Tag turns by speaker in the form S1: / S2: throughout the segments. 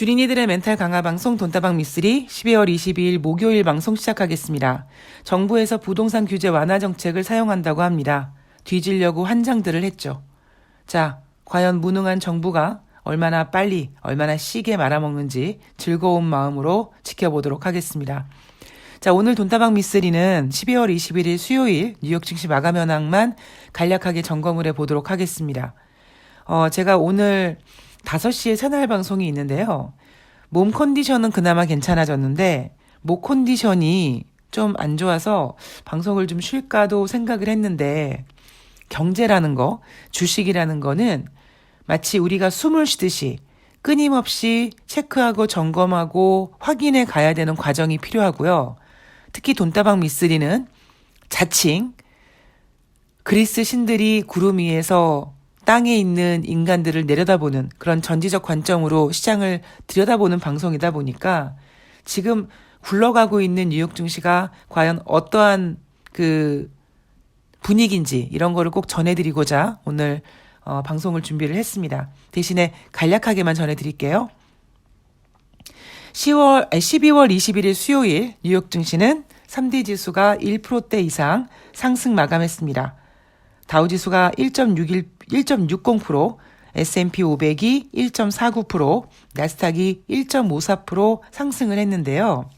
S1: 주린이들의 멘탈 강화 방송 돈다방 미쓰리 12월 22일 목요일 방송 시작하겠습니다. 정부에서 부동산 규제 완화 정책을 사용한다고 합니다. 뒤지려고 한장들을 했죠. 자, 과연 무능한 정부가 얼마나 빨리, 얼마나 시게 말아먹는지 즐거운 마음으로 지켜보도록 하겠습니다. 자, 오늘 돈다방 미쓰리는 12월 21일 수요일 뉴욕 증시 마감 현황만 간략하게 점검을 해 보도록 하겠습니다. 어, 제가 오늘 5시에 새날 방송이 있는데요. 몸 컨디션은 그나마 괜찮아졌는데, 목 컨디션이 좀 안 좋아서 방송을 좀 쉴까도 생각을 했는데, 경제라는 거, 주식이라는 거는 마치 우리가 숨을 쉬듯이 끊임없이 체크하고 점검하고 확인해 가야 되는 과정이 필요하고요. 특히 돈다방 미쓰리는 자칭 그리스 신들이 구름 위에서 땅에 있는 인간들을 내려다보는 그런 전지적 관점으로 시장을 들여다보는 방송이다 보니까 지금 굴러가고 있는 뉴욕 증시가 과연 어떠한 그 분위기인지 이런 거를 꼭 전해드리고자 오늘 어, 방송을 준비를 했습니다. 대신에 간략하게만 전해드릴게요. 10월, 12월 21일 수요일 뉴욕 증시는 3대 지수가 1%대 이상 상승 마감했습니다. 다우 지수가 1.61, 1.60%, S&P 500이 1.49%, 나스닥이 1.54% 상승을 했는데요.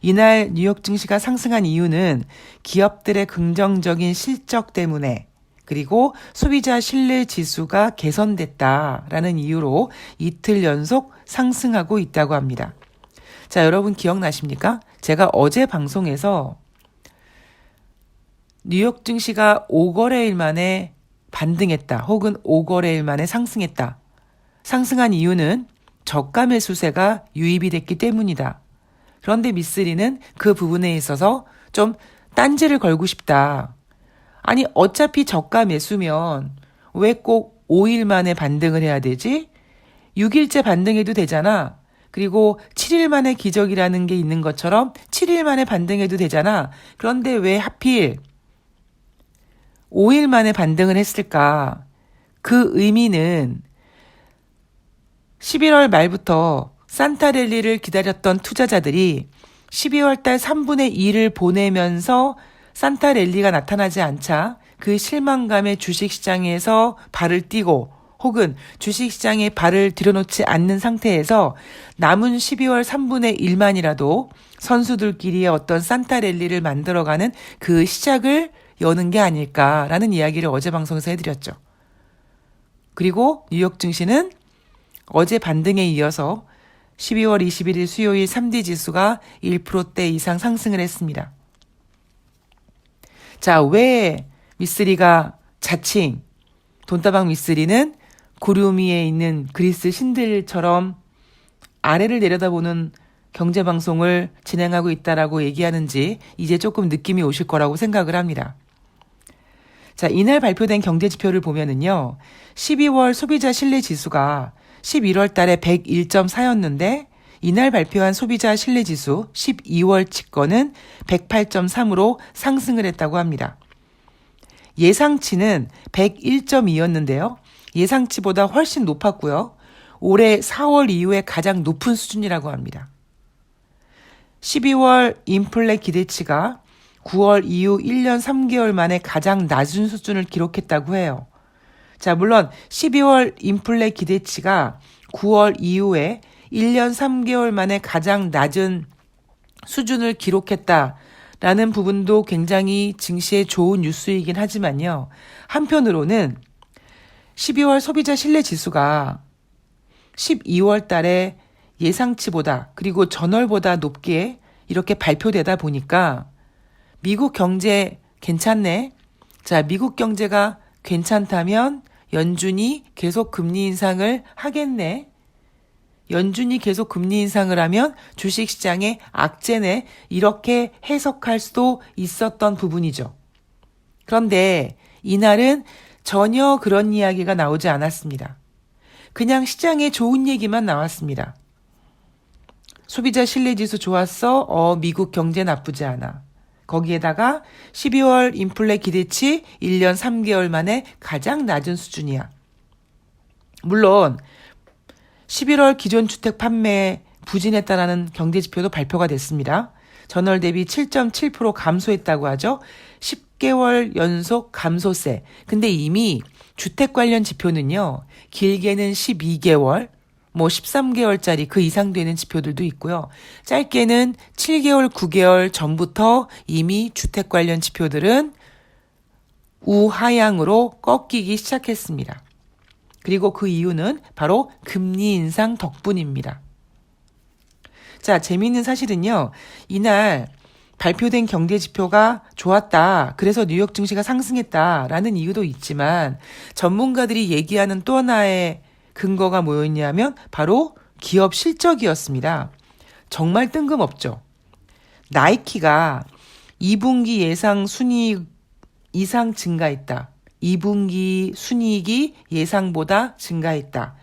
S1: 이날 뉴욕 증시가 상승한 이유는 기업들의 긍정적인 실적 때문에 그리고 소비자 신뢰 지수가 개선됐다라는 이유로 이틀 연속 상승하고 있다고 합니다. 자, 여러분 기억나십니까? 제가 어제 방송에서 뉴욕 증시가 5거래일 만에 반등했다. 혹은 5거래일 만에 상승했다. 상승한 이유는 저가 매수세가 유입이 됐기 때문이다. 그런데 미쓰리는 그 부분에 있어서 좀 딴지를 걸고 싶다. 아니, 어차피 저가 매수면 왜 꼭 5일 만에 반등을 해야 되지? 6일째 반등해도 되잖아. 그리고 7일 만에 기적이라는 게 있는 것처럼 7일 만에 반등해도 되잖아. 그런데 왜 하필 5일 만에 반등을 했을까? 그 의미는 11월 말부터 산타랠리를 기다렸던 투자자들이 12월 달 3분의 2를 보내면서 산타랠리가 나타나지 않자 그 실망감에 주식시장에서 발을 띄고 혹은 주식시장에 발을 들여놓지 않는 상태에서 남은 12월 3분의 1만이라도 선수들끼리의 어떤 산타랠리를 만들어가는 그 시작을 여는 게 아닐까라는 이야기를 어제 방송에서 해드렸죠. 그리고 뉴욕 증시는 어제 반등에 이어서 12월 21일 수요일 3대 지수가 1%대 이상 상승을 했습니다. 자, 왜 미쓰리가 자칭 돈다방 미쓰리는 구름 위에 있는 그리스 신들처럼 아래를 내려다보는 경제 방송을 진행하고 있다라고 얘기하는지 이제 조금 느낌이 오실 거라고 생각을 합니다. 자, 이날 발표된 경제 지표를 보면은요. 12월 소비자 신뢰 지수가 11월 달에 101.4였는데 이날 발표한 소비자 신뢰 지수 12월 치거는 108.3으로 상승을 했다고 합니다. 예상치는 101.2였는데요. 예상치보다 훨씬 높았고요. 올해 4월 이후에 가장 높은 수준이라고 합니다. 12월 인플레 기대치가 9월 이후 1년 3개월 만에 가장 낮은 수준을 기록했다고 해요. 자, 물론 12월 인플레 기대치가 9월 이후에 1년 3개월 만에 가장 낮은 수준을 기록했다 라는 부분도 굉장히 증시에 좋은 뉴스이긴 하지만요. 한편으로는 12월 소비자 신뢰 지수가 12월 달에 예상치보다 그리고 전월보다 높게 이렇게 발표되다 보니까 미국 경제 괜찮네. 자, 미국 경제가 괜찮다면 연준이 계속 금리 인상을 하겠네. 연준이 계속 금리 인상을 하면 주식시장에 악재네. 이렇게 해석할 수도 있었던 부분이죠. 그런데 이날은 전혀 그런 이야기가 나오지 않았습니다. 그냥 시장에 좋은 얘기만 나왔습니다. 소비자 신뢰지수 좋았어? 어, 미국 경제 나쁘지 않아. 거기에다가 12월 인플레 기대치 1년 3개월 만에 가장 낮은 수준이야. 물론 11월 기존 주택 판매 부진했다라는 경제 지표도 발표가 됐습니다. 전월 대비 7.7% 감소했다고 하죠. 10개월 연속 감소세. 근데 이미 주택 관련 지표는요. 길게는 12개월, 뭐 13개월짜리 그 이상 되는 지표들도 있고요. 짧게는 7개월, 9개월 전부터 이미 주택 관련 지표들은 우하향으로 꺾이기 시작했습니다. 그리고 그 이유는 바로 금리 인상 덕분입니다. 자, 재미있는 사실은요. 이날 발표된 경제 지표가 좋았다. 그래서 뉴욕 증시가 상승했다라는 이유도 있지만 전문가들이 얘기하는 또 하나의 근거가 뭐였냐면 바로 기업 실적이었습니다. 정말 뜬금없죠. 나이키가 2분기 예상 순이익 이상 증가했다. 2분기 순이익이 예상보다 증가했다.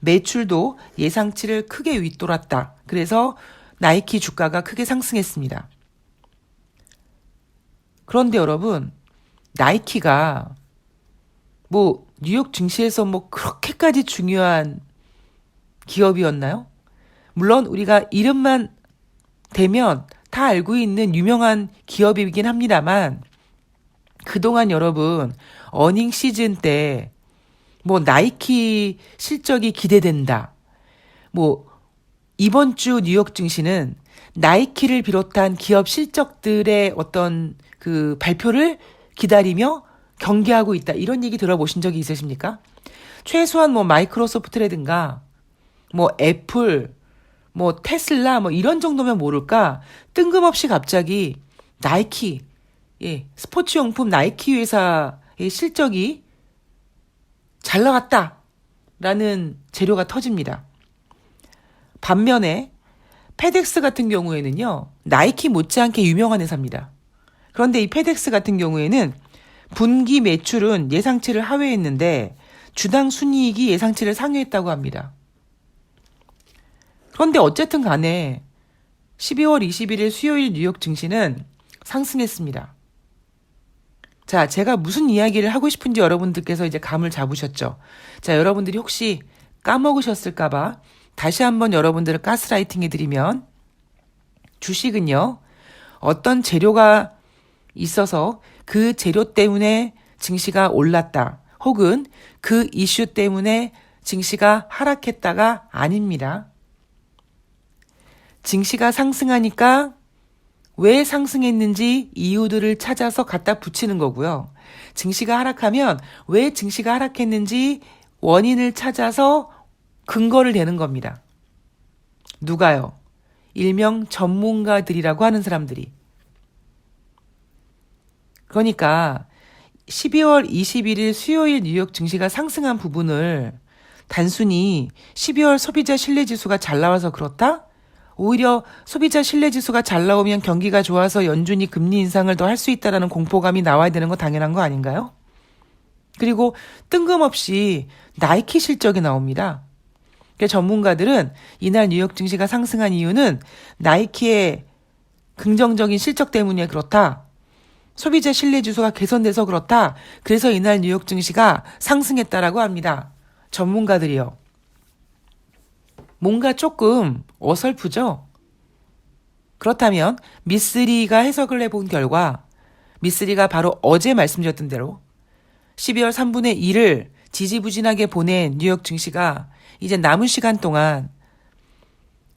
S1: 매출도 예상치를 크게 윗돌았다. 그래서 나이키 주가가 크게 상승했습니다. 그런데 여러분, 나이키가 뭐 뉴욕 증시에서 뭐 그렇게까지 중요한 기업이었나요? 물론 우리가 이름만 대면 다 알고 있는 유명한 기업이긴 합니다만 그동안 여러분 어닝 시즌 때 뭐 나이키 실적이 기대된다. 뭐 이번 주 뉴욕 증시는 나이키를 비롯한 기업 실적들의 어떤 그 발표를 기다리며 경계하고 있다. 이런 얘기 들어보신 적이 있으십니까? 최소한 뭐 마이크로소프트라든가 뭐 애플, 뭐 테슬라 뭐 이런 정도면 모를까? 뜬금없이 갑자기 나이키, 예, 스포츠 용품 나이키 회사의 실적이 잘 나갔다. 라는 재료가 터집니다. 반면에 페덱스 같은 경우에는요, 나이키 못지않게 유명한 회사입니다. 그런데 이 페덱스 같은 경우에는 분기 매출은 예상치를 하회했는데 주당 순이익이 예상치를 상회했다고 합니다. 그런데 어쨌든 간에 12월 21일 수요일 뉴욕 증시는 상승했습니다. 자, 제가 무슨 이야기를 하고 싶은지 여러분들께서 이제 감을 잡으셨죠. 자, 여러분들이 혹시 까먹으셨을까봐 다시 한번 여러분들을 가스라이팅 해드리면 주식은요, 어떤 재료가 있어서 그 재료 때문에 증시가 올랐다. 혹은 그 이슈 때문에 증시가 하락했다가 아닙니다. 증시가 상승하니까 왜 상승했는지 이유들을 찾아서 갖다 붙이는 거고요. 증시가 하락하면 왜 증시가 하락했는지 원인을 찾아서 근거를 대는 겁니다. 누가요? 일명 전문가들이라고 하는 사람들이. 그러니까 12월 21일 수요일 뉴욕 증시가 상승한 부분을 단순히 12월 소비자 신뢰 지수가 잘 나와서 그렇다? 오히려 소비자 신뢰 지수가 잘 나오면 경기가 좋아서 연준이 금리 인상을 더 할 수 있다라는 공포감이 나와야 되는 거 당연한 거 아닌가요? 그리고 뜬금없이 나이키 실적이 나옵니다. 그러니까 전문가들은 이날 뉴욕 증시가 상승한 이유는 나이키의 긍정적인 실적 때문에 그렇다. 소비자 신뢰 지수가 개선돼서 그렇다. 그래서 이날 뉴욕 증시가 상승했다라고 합니다. 전문가들이요. 뭔가 조금 어설프죠? 그렇다면 미쓰리가 해석을 해본 결과 미쓰리가 바로 어제 말씀드렸던 대로 12월 3분의 1을 지지부진하게 보낸 뉴욕 증시가 이제 남은 시간 동안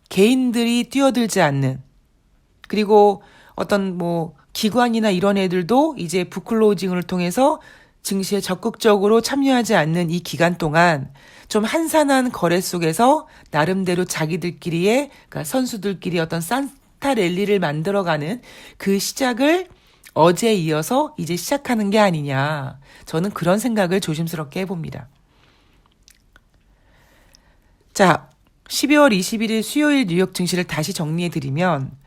S1: 개인들이 뛰어들지 않는 그리고 어떤 뭐 기관이나 이런 애들도 이제 부클로징을 통해서 증시에 적극적으로 참여하지 않는 이 기간 동안 좀 한산한 거래 속에서 나름대로 자기들끼리의 그러니까 선수들끼리 어떤 산타 랠리를 만들어가는 그 시작을 어제 이어서 이제 시작하는 게 아니냐. 저는 그런 생각을 조심스럽게 해봅니다. 자, 12월 21일 수요일 뉴욕 증시를 다시 정리해드리면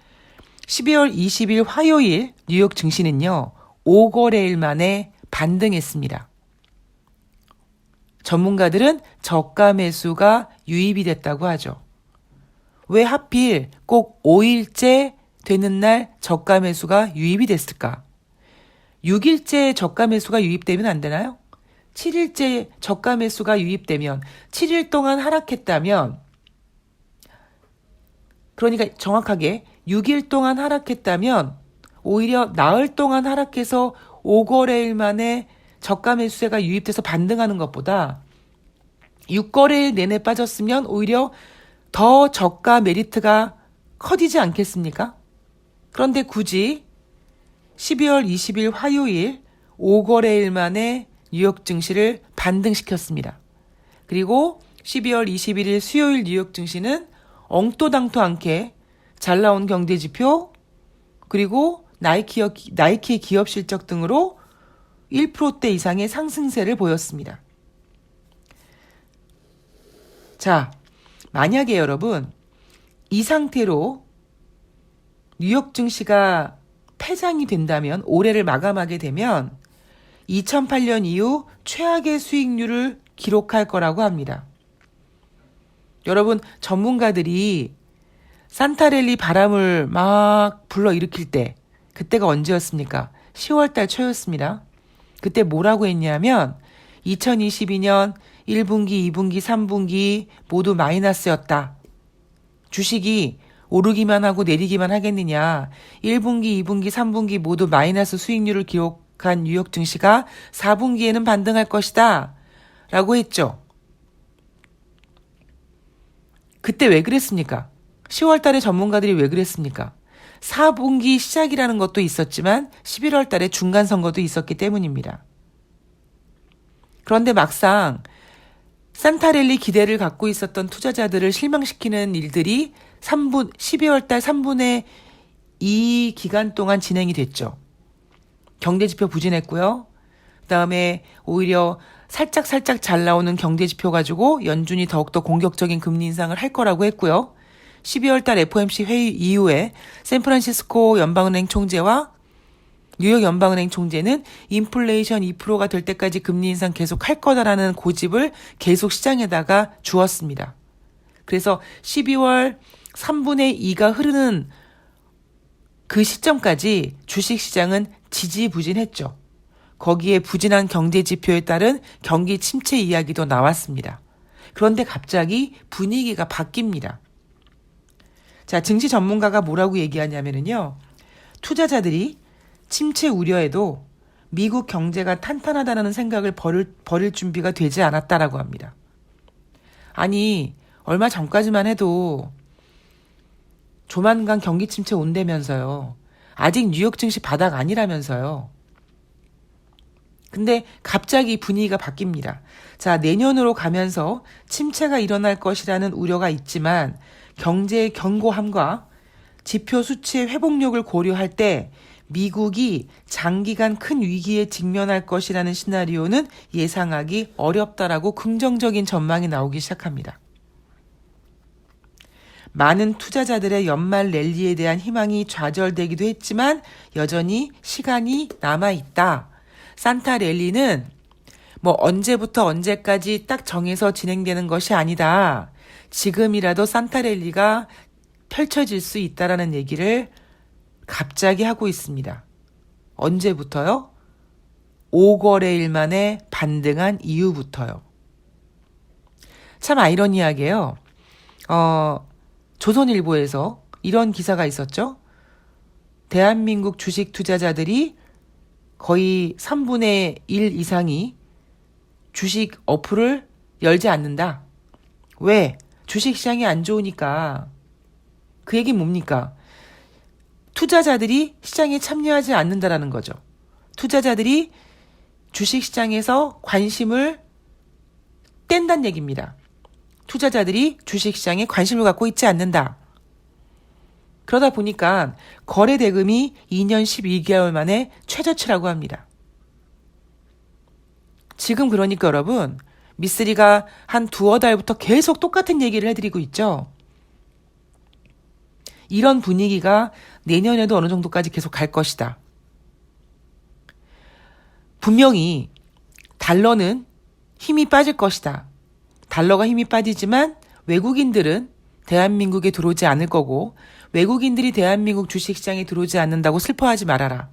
S1: 12월 20일 화요일 뉴욕 증시는요, 5거래일 만에 반등했습니다. 전문가들은 저가 매수가 유입이 됐다고 하죠. 왜 하필 꼭 5일째 되는 날 저가 매수가 유입이 됐을까? 6일째 저가 매수가 유입되면 안 되나요? 7일째 저가 매수가 유입되면 7일 동안 하락했다면 그러니까 정확하게 6일 동안 하락했다면 오히려 나흘 동안 하락해서 5거래일 만에 저가 매수세가 유입돼서 반등하는 것보다 6거래일 내내 빠졌으면 오히려 더 저가 메리트가 커지지 않겠습니까? 그런데 굳이 12월 20일 화요일 5거래일 만에 뉴욕 증시를 반등시켰습니다. 그리고 12월 21일 수요일 뉴욕 증시는 엉또당토 않게 잘 나온 경제 지표 그리고 나이키, 나이키의 기업 실적 등으로 1%대 이상의 상승세를 보였습니다. 자, 만약에 여러분 이 상태로 뉴욕 증시가 폐장이 된다면 올해를 마감하게 되면 2008년 이후 최악의 수익률을 기록할 거라고 합니다. 여러분 전문가들이 산타렐리 바람을 막 불러 일으킬 때 그때가 언제였습니까? 10월 달 초였습니다. 그때 뭐라고 했냐면 2022년 1분기, 2분기, 3분기 모두 마이너스였다. 주식이 오르기만 하고 내리기만 하겠느냐. 1분기, 2분기, 3분기 모두 마이너스 수익률을 기록한 뉴욕 증시가 4분기에는 반등할 것이다. 라고 했죠. 그때 왜 그랬습니까? 10월 달에 전문가들이 왜 그랬습니까? 4분기 시작이라는 것도 있었지만 11월 달에 중간 선거도 있었기 때문입니다. 그런데 막상 산타렐리 기대를 갖고 있었던 투자자들을 실망시키는 일들이 3분 12월 달 3분의 2 기간 동안 진행이 됐죠. 경제 지표 부진했고요. 그 다음에 오히려 살짝 살짝 잘 나오는 경제 지표 가지고 연준이 더욱더 공격적인 금리 인상을 할 거라고 했고요. 12월 달 FOMC 회의 이후에 샌프란시스코 연방은행 총재와 뉴욕 연방은행 총재는 인플레이션 2%가 될 때까지 금리 인상 계속 할 거다라는 고집을 계속 시장에다가 주었습니다. 그래서 12월 3분의 2가 흐르는 그 시점까지 주식 시장은 지지부진했죠. 거기에 부진한 경제 지표에 따른 경기 침체 이야기도 나왔습니다. 그런데 갑자기 분위기가 바뀝니다. 자, 증시 전문가가 뭐라고 얘기하냐면요. 투자자들이 침체 우려에도 미국 경제가 탄탄하다는 생각을 버릴, 버릴 준비가 되지 않았다라고 합니다. 아니, 얼마 전까지만 해도 조만간 경기 침체 온다면서요. 아직 뉴욕 증시 바닥 아니라면서요. 근데 갑자기 분위기가 바뀝니다. 자, 내년으로 가면서 침체가 일어날 것이라는 우려가 있지만 경제의 견고함과 지표 수치의 회복력을 고려할 때 미국이 장기간 큰 위기에 직면할 것이라는 시나리오는 예상하기 어렵다라고 긍정적인 전망이 나오기 시작합니다. 많은 투자자들의 연말 랠리에 대한 희망이 좌절되기도 했지만 여전히 시간이 남아 있다. 산타 랠리는 뭐 언제부터 언제까지 딱 정해서 진행되는 것이 아니다. 지금이라도 산타 랠리가 펼쳐질 수 있다라는 얘기를 갑자기 하고 있습니다. 언제부터요? 5거래일 만에 반등한 이후부터요. 참 아이러니하게요. 어, 조선일보에서 이런 기사가 있었죠. 대한민국 주식 투자자들이 거의 3분의 1 이상이 주식 어플을 열지 않는다. 왜? 주식 시장이 안 좋으니까. 그 얘기 뭡니까? 투자자들이 시장에 참여하지 않는다라는 거죠. 투자자들이 주식 시장에서 관심을 뗀다는 얘기입니다. 투자자들이 주식 시장에 관심을 갖고 있지 않는다. 그러다 보니까 거래 대금이 2년 12개월 만에 최저치라고 합니다. 지금 그러니까 여러분, 미쓰리가 한 두어 달부터 계속 똑같은 얘기를 해드리고 있죠. 이런 분위기가 내년에도 어느 정도까지 계속 갈 것이다. 분명히 달러는 힘이 빠질 것이다. 달러가 힘이 빠지지만 외국인들은 대한민국에 들어오지 않을 거고 외국인들이 대한민국 주식시장에 들어오지 않는다고 슬퍼하지 말아라.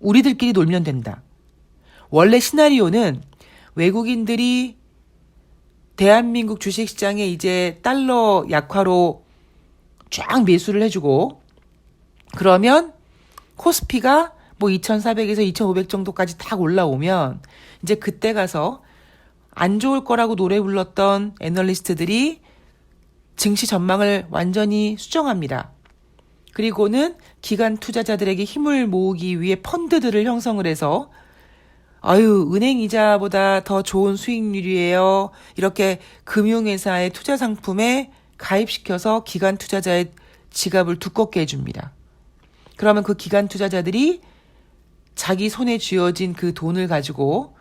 S1: 우리들끼리 놀면 된다. 원래 시나리오는 외국인들이 대한민국 주식시장에 이제 달러 약화로 쫙 매수를 해주고 그러면 코스피가 뭐 2,400에서 2,500 정도까지 딱 올라오면 이제 그때 가서 안 좋을 거라고 노래 불렀던 애널리스트들이 증시 전망을 완전히 수정합니다. 그리고는 기관 투자자들에게 힘을 모으기 위해 펀드들을 형성을 해서 아유, 은행 이자보다 더 좋은 수익률이에요. 이렇게 금융회사의 투자 상품에 가입시켜서 기관 투자자의 지갑을 두껍게 해줍니다. 그러면 그 기관 투자자들이 자기 손에 쥐어진 그 돈을 가지고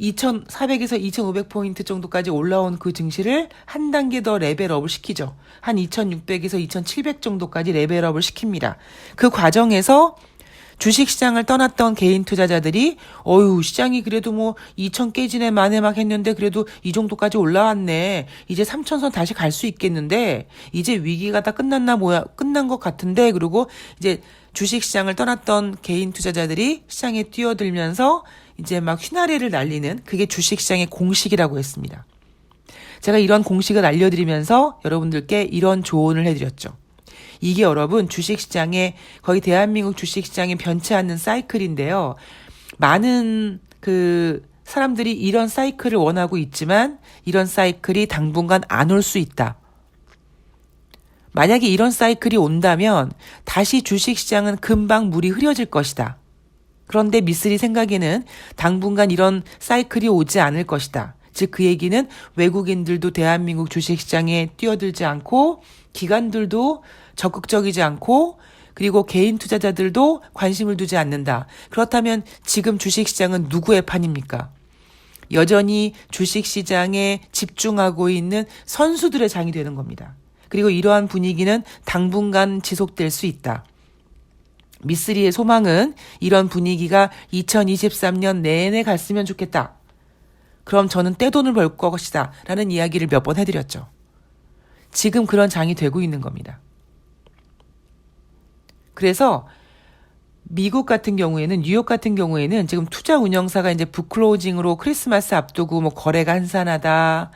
S1: 2,400에서 2,500포인트 정도까지 올라온 그 증시를 한 단계 더 레벨업을 시키죠. 한 2,600에서 2,700 정도까지 레벨업을 시킵니다. 그 과정에서 주식 시장을 떠났던 개인 투자자들이 어유 시장이 그래도 뭐 2천 깨지네 만에 막 했는데 그래도 이 정도까지 올라왔네. 이제 3천선 다시 갈 수 있겠는데 이제 위기가 다 끝났나 뭐야 끝난 것 같은데 그리고 이제 주식 시장을 떠났던 개인 투자자들이 시장에 뛰어들면서 이제 막 휘나리를 날리는 그게 주식 시장의 공식이라고 했습니다. 제가 이런 공식을 알려드리면서 여러분들께 이런 조언을 해드렸죠. 이게 여러분 주식시장에 거의 대한민국 주식시장에 변치 않는 사이클인데요. 많은 그 사람들이 이런 사이클을 원하고 있지만 이런 사이클이 당분간 안 올 수 있다. 만약에 이런 사이클이 온다면 다시 주식시장은 금방 물이 흐려질 것이다. 그런데 미쓰리 생각에는 당분간 이런 사이클이 오지 않을 것이다. 즉 그 얘기는 외국인들도 대한민국 주식시장에 뛰어들지 않고 기관들도 적극적이지 않고 그리고 개인 투자자들도 관심을 두지 않는다. 그렇다면 지금 주식시장은 누구의 판입니까? 여전히 주식시장에 집중하고 있는 선수들의 장이 되는 겁니다. 그리고 이러한 분위기는 당분간 지속될 수 있다. 미쓰리의 소망은 이런 분위기가 2023년 내내 갔으면 좋겠다. 그럼 저는 떼돈을 벌 것이다. 라는 이야기를 몇 번 해드렸죠. 지금 그런 장이 되고 있는 겁니다. 그래서 미국 같은 경우에는 뉴욕 같은 경우에는 지금 투자 운영사가 이제 북클로징으로 크리스마스 앞두고 뭐 거래가 한산하다.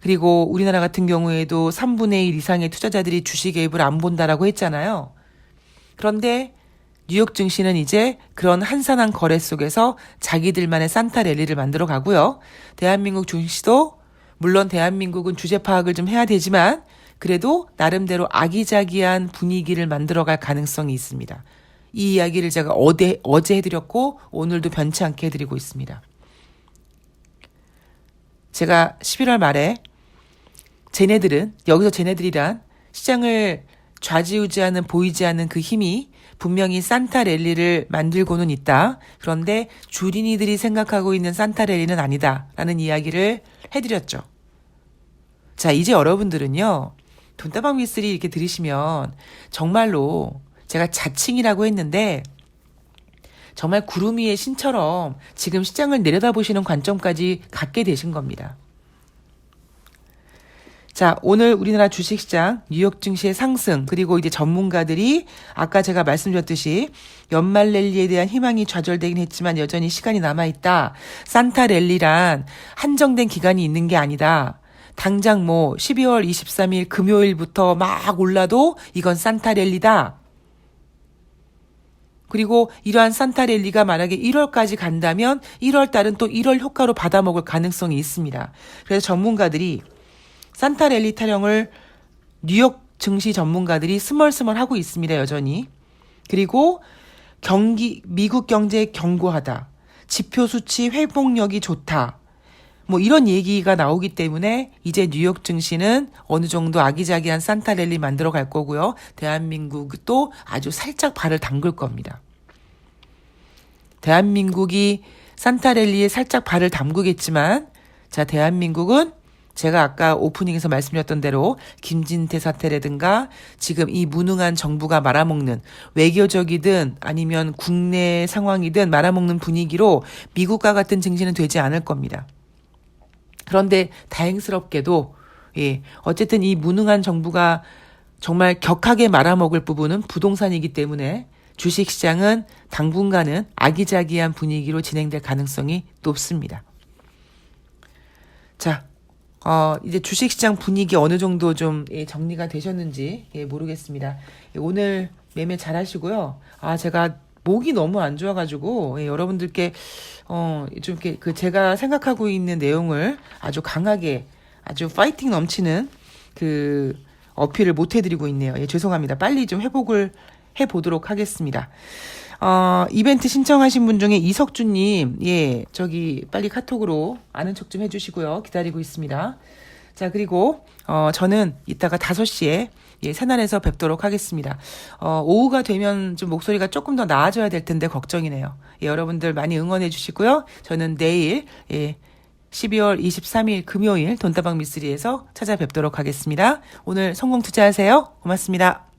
S1: 그리고 우리나라 같은 경우에도 3분의 1 이상의 투자자들이 주식 개입을 안 본다라고 했잖아요. 그런데 뉴욕 증시는 이제 그런 한산한 거래 속에서 자기들만의 산타 랠리를 만들어 가고요. 대한민국 증시도 물론 대한민국은 주제 파악을 좀 해야 되지만 그래도 나름대로 아기자기한 분위기를 만들어갈 가능성이 있습니다. 이 이야기를 제가 어제, 어제 해드렸고 오늘도 변치 않게 해드리고 있습니다. 제가 11월 말에 쟤네들은 여기서 쟤네들이란 시장을 좌지우지하는 보이지 않는 그 힘이 분명히 산타 랠리를 만들고는 있다. 그런데 주린이들이 생각하고 있는 산타 랠리는 아니다. 라는 이야기를 해드렸죠. 자, 이제 여러분들은요. 돈다방 미쓰리 이렇게 들으시면 정말로 제가 자칭이라고 했는데 정말 구름 위의 신처럼 지금 시장을 내려다보시는 관점까지 갖게 되신 겁니다. 자, 오늘 우리나라 주식시장 뉴욕 증시의 상승 그리고 이제 전문가들이 아까 제가 말씀드렸듯이 연말 랠리에 대한 희망이 좌절되긴 했지만 여전히 시간이 남아 있다. 산타 랠리란 한정된 기간이 있는 게 아니다. 당장 뭐 12월 23일 금요일부터 막 올라도 이건 산타 랠리다. 그리고 이러한 산타 랠리가 만약에 1월까지 간다면 1월 달은 또 1월 효과로 받아먹을 가능성이 있습니다. 그래서 전문가들이 산타랠리 타령을 뉴욕 증시 전문가들이 스멀스멀 하고 있습니다, 여전히. 그리고 경기, 미국 경제 견고하다. 지표 수치 회복력이 좋다. 뭐 이런 얘기가 나오기 때문에 이제 뉴욕 증시는 어느 정도 아기자기한 산타 랠리 만들어 갈 거고요. 대한민국도 아주 살짝 발을 담글 겁니다. 대한민국이 산타 랠리에 살짝 발을 담그겠지만 자, 대한민국은 제가 아까 오프닝에서 말씀드렸던 대로 김진태 사태라든가 지금 이 무능한 정부가 말아먹는 외교적이든 아니면 국내 상황이든 말아먹는 분위기로 미국과 같은 증시는 되지 않을 겁니다. 그런데 다행스럽게도 예, 어쨌든 이 무능한 정부가 정말 격하게 말아먹을 부분은 부동산이기 때문에 주식 시장은 당분간은 아기자기한 분위기로 진행될 가능성이 높습니다. 자, 어, 이제 주식시장 분위기 어느 정도 좀 예, 정리가 되셨는지 예, 모르겠습니다. 예, 오늘 매매 잘 하시고요. 아, 제가 목이 너무 안 좋아가지고 예, 여러분들께 어, 좀 이렇게 그 제가 생각하고 있는 내용을 아주 강하게 아주 파이팅 넘치는 그 어필을 못 해드리고 있네요. 예, 죄송합니다. 빨리 좀 회복을 해보도록 하겠습니다. 어, 이벤트 신청하신 분 중에 이석주님, 예, 저기 빨리 카톡으로 아는 척 좀 해주시고요. 기다리고 있습니다. 자, 그리고, 어, 저는 이따가 5시에 예, 새날에서 뵙도록 하겠습니다. 어, 오후가 되면 좀 목소리가 조금 더 나아져야 될 텐데 걱정이네요. 예, 여러분들 많이 응원해 주시고요. 저는 내일, 예, 12월 23일 금요일 돈다방 미스리에서 찾아뵙도록 하겠습니다. 오늘 성공 투자하세요. 고맙습니다.